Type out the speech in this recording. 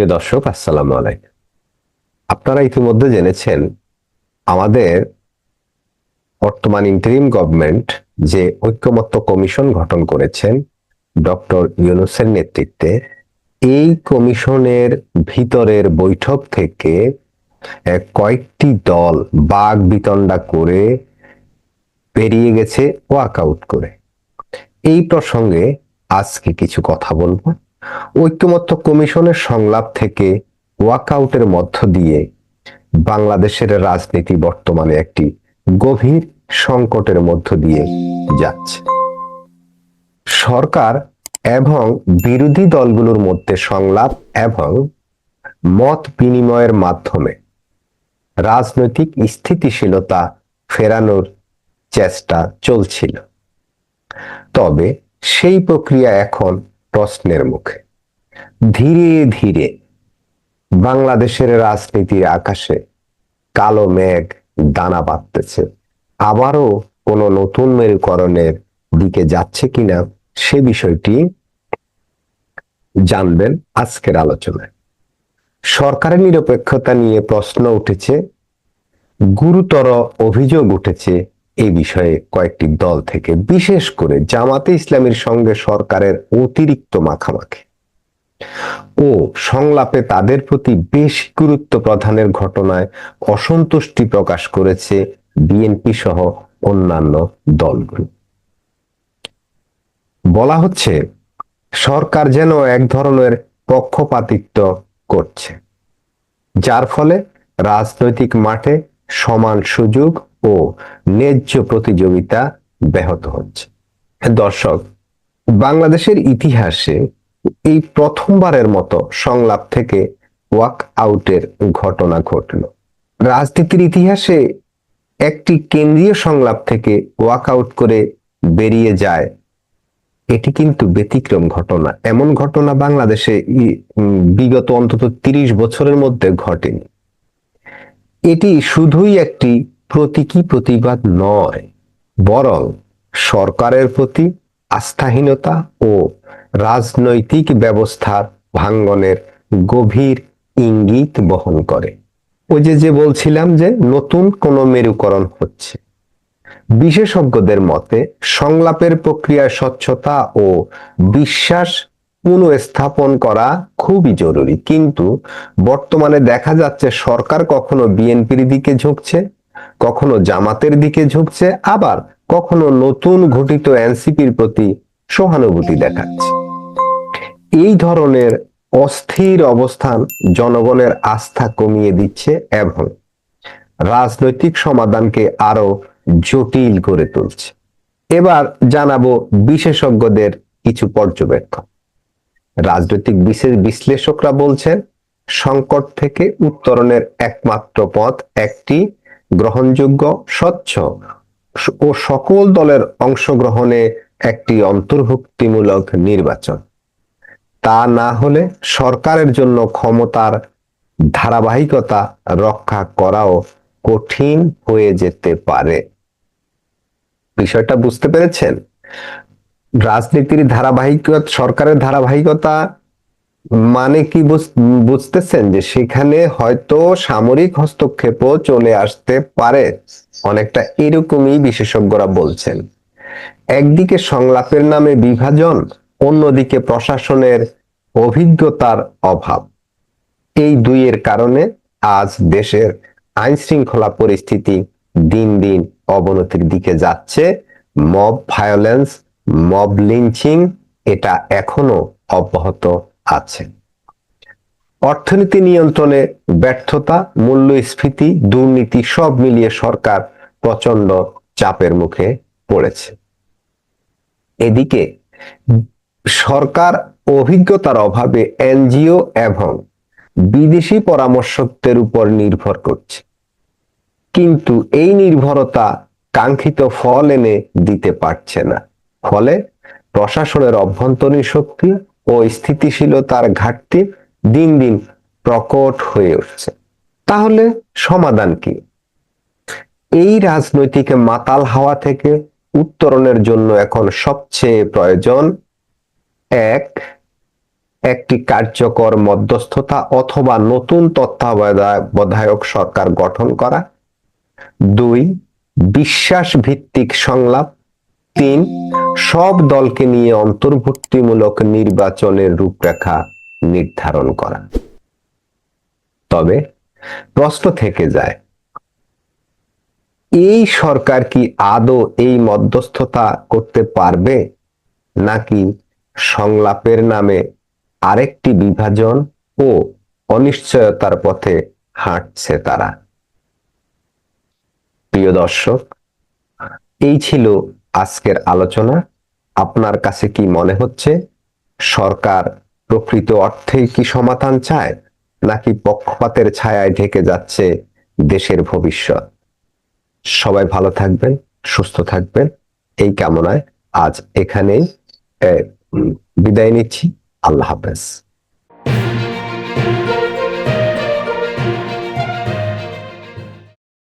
প্রিয় দর্শক, আসসালামু আলাইকুম। আপনারা ইতিমধ্যে জেনেছেন আমাদের বর্তমান ইন্টারিম গভর্নমেন্ট যে ঐক্যমত্য কমিশন গঠন করেছেন ডক্টর ইউনুসের নেতৃত্বে। এই কমিশনের ভিতরের বৈঠক থেকে কয়েকটি দল বাঘ বিতণ্ডা করে পেরিয়ে গেছে ওয়াকআউট করে। এই প্রসঙ্গে আজকে কিছু কথা বলব। ঐক্যমত্য কমিশনের সংলাপ থেকে ওয়াকআউটের মধ্য দিয়ে বাংলাদেশের রাজনীতি বর্তমানে একটি গভীর সংকটের মধ্য দিয়ে যাচ্ছে। সরকার এবং বিরোধী দলগুলোর মধ্যে সংলাপ এবং মত বিনিময়ের মাধ্যমে রাজনৈতিক স্থিতিশীলতা ফেরানোর চেষ্টা চলছিল। তবে সেই প্রক্রিয়া এখন প্রশ্নের মুখে। ধীরে ধীরে বাংলাদেশের রাজনীতির আকাশে কালো মেঘ দানা বাঁধতেছে। আবারও কোনো নতুন মেরুকরণের দিকে যাচ্ছে কিনা সে বিষয়টি জানবেন আজকের আলোচনায়। সরকারের নিরপেক্ষতা নিয়ে প্রশ্ন উঠেছে, গুরুতর অভিযোগ উঠেছে এই বিষয়ে কয়েকটি দল থেকে বিশেষ করে জামাতে ইসলামের সঙ্গে সরকারের অতিরিক্ত মাখামাখি ও সংলাপে তাদের প্রতি বেশি গুরুত্ব প্রদানের ঘটনায় অসন্তুষ্টি প্রকাশ করেছে বিএনপি সহ অন্যান্য দলগুলো। বলা হচ্ছে, সরকার যেন এক ধরনের পক্ষপাতিত্ব করছে, যার ফলে রাজনৈতিক মাঠে সমান সুযোগ ও ন্যায্য প্রতিযোগিতা ব্যাহত হচ্ছে। দর্শক, বাংলাদেশের ইতিহাসে এই প্রথমবারের মতো সংলাপ থেকে ওয়াক আউটের ঘটনা ঘটল। রাজনীতির ইতিহাসে একটি কেন্দ্রীয় সংলাপ থেকে ওয়াক আউট করে বেরিয়ে যায়। এটি কিন্তু ব্যতিক্রম ঘটনা। এমন ঘটনা বাংলাদেশে বিগত অন্তত তিরিশ বছরের মধ্যে ঘটেনি। এটি শুধুই একটি প্রতীকী প্রতিবাদ নয়, বরং সরকারের প্রতি আস্থাহীনতা ও রাজনৈতিক ব্যবস্থার ভাঙ্গনের গভীর ইঙ্গিত বহন করে। ওই যে যে বলছিলাম যে নতুন কোন মেরুকরণ হচ্ছে। বিশেষজ্ঞদের মতে সংলাপের প্রক্রিয়ায় স্বচ্ছতা ও বিশ্বাস পুনঃস্থাপন করা খুবই জরুরি। কিন্তু বর্তমানে দেখা যাচ্ছে সরকার কখনো বিএনপির দিকে ঝুঁকছে, কখনো জামাতের দিকে ঝুঁকছে, আবার কখনো নতুন ঘটিত এনসিপির প্রতি সহানুভূতি দেখাচ্ছে। এই ধরনের অস্থির অবস্থান জনগণের আস্থা কমিয়ে দিচ্ছে এবং রাজনৈতিক সমাধানকে আরও জটিল করে তুলছে। এবার জানাব বিশেষজ্ঞদের কিছু পর্যবেক্ষণ। রাজনৈতিক বিশেষ বিশ্লেষকরা বলছেন, সংকট থেকে উত্তরণের একমাত্র পথ একটি গ্রহণযোগ্য, স্বচ্ছ ও সকল দলের অংশগ্রহণে একটি অন্তর্ভুক্তিমূলক নির্বাচন। তা না হলে সরকারের জন্য ক্ষমতার ধারাবাহিকতা রক্ষা করাও কঠিন হয়ে যেতে পারে। বিষয়টা বুঝতে পেরেছেন? রাজনীতির ধারাবাহিকতা, সরকারের ধারাবাহিকতা মানে কি বুঝতেছেন যে সেখানে হয়তো সামরিক হস্তক্ষেপও চলে আসতে পারে। অনেকটা এরকমই বিশেষজ্ঞরা বলছেন। একদিকে সংলাপের নামে বিভাজন, অন্যদিকে প্রশাসনের অভিজ্ঞতার অভাব। এই দুইয়ের কারণে আজ দেশের আইন শৃঙ্খলা পরিস্থিতি দিন দিন অবনতির দিকে যাচ্ছে। মব ভায়োলেন্স মব লিঞ্চিং এটা এখনও অব্যাহত আছে। অর্থনীতি নিয়ন্ত্রণে ব্যর্থতা, মূল্যস্ফীতি, দুর্নীতি সব মিলিয়ে সরকার প্রচণ্ড চাপের মুখে পড়েছে। এদিকে সরকার অভিজ্ঞতার অভাবে এনজিও এবং বিদেশি পরামর্শকদের উপর নির্ভর করছে। কিন্তু এই নির্ভরতা কাঙ্ক্ষিত ফল এনে দিতে পারছে না। ফলে প্রশাসনের অভ্যন্তরীণ শক্তি ও স্থিতিশীলতার ঘাটতি দিন দিন প্রকট হয়ে উঠছে। তাহলে সমাধান কি? এই রাজনৈতিক মাতাল হাওয়া থেকে উত্তরণের জন্য এখন সবচেয়ে প্রয়োজন এক, একটি কার্যকর মধ্যস্থতা অথবা নতুন তত্ত্বাবধায়ক সরকার গঠন করা। দুই বিশ্বাস ভিত্তিক সংলাপ। তিন সব দলকে নিয়ে অন্তর্ভুক্তিমূলক নির্বাচনের রূপরেখা নির্ধারণ করা। তবে প্রশ্ন থেকে যায়, এই সরকার কি আদৌ এই মধ্যস্থতা করতে পারবে? নাকি সংলাপের নামে আরেকটি বিভাজন ও অনিশ্চয়তার পথে হাঁটছে তারা? প্রিয় দর্শক, এই ছিল আজকের আলোচনা। আপনার কাছে কি মনে হচ্ছে? সরকার প্রকৃত অর্থেই কি সমাধান চায়, নাকি পক্ষপাতের ছায়ায় ঢেকে যাচ্ছে দেশের ভবিষ্যৎ? সবাই ভালো থাকবেন, সুস্থ থাকবেন। এই কামনায় আজ এখানেই বিদায় নিচ্ছি। আল্লাহ হাফেজ।